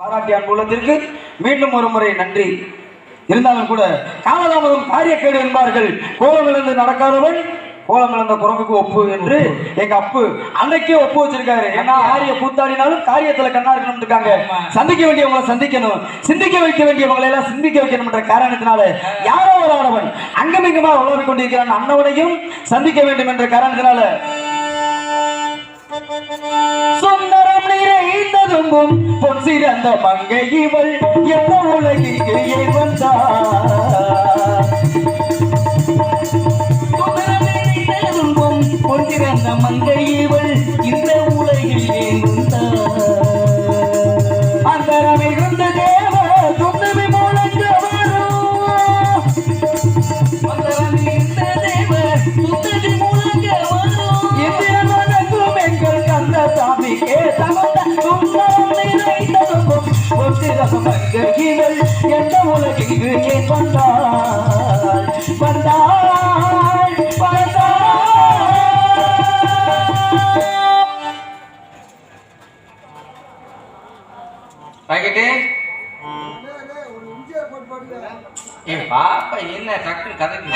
பாராட்டிய அன்புள்ளத்திற்கு மீண்டும் ஒரு முறை நன்றி. இருந்தாலும் கூட காலதாமதம் காரியக்கேடு என்பார்கள். கோலம் இழந்து நடக்காதவன் கோலம் இழந்த குரங்குக்கு ஒப்பு என்று எங்க அப்பு அன்னைக்கே ஒப்பு வச்சிருக்காரு. ஏன்னா ஆரிய கூத்தாடினாலும் காரியத்துல கண்ணா இருக்கணும் இருக்காங்க சந்திக்க வேண்டியவங்களை சந்திக்கணும். சிந்திக்க வைக்க வேண்டியவங்களை எல்லாம் சிந்திக்க வைக்கணும் என்ற காரணத்தினால யாரோ ஒரு ஆடவன் அங்கமிங்கமா உழவிக் கொண்டிருக்கிறான். அன்னவனையும் சந்திக்க வேண்டும் என்ற காரணத்தினால இருக்கும் பொன் சிறந்த மங்கை இவள். எந்த உலகிற்கு ஏன் வந்தார்? சுந்தரம் நிறைந்ததும்பும் பொன் சிறந்த மங்கை இவள் இந்த உலகில் ஏன் வந்தார் அந்தரம் மிகுந்த தேவ இவள் எந்த உலகிற்கு ஏன் வந்தாள் வந்தாள் வந்தாள் பாக்கெட்டு ஏ பாப்பா என்ன டக்குன்னு கதைக்கு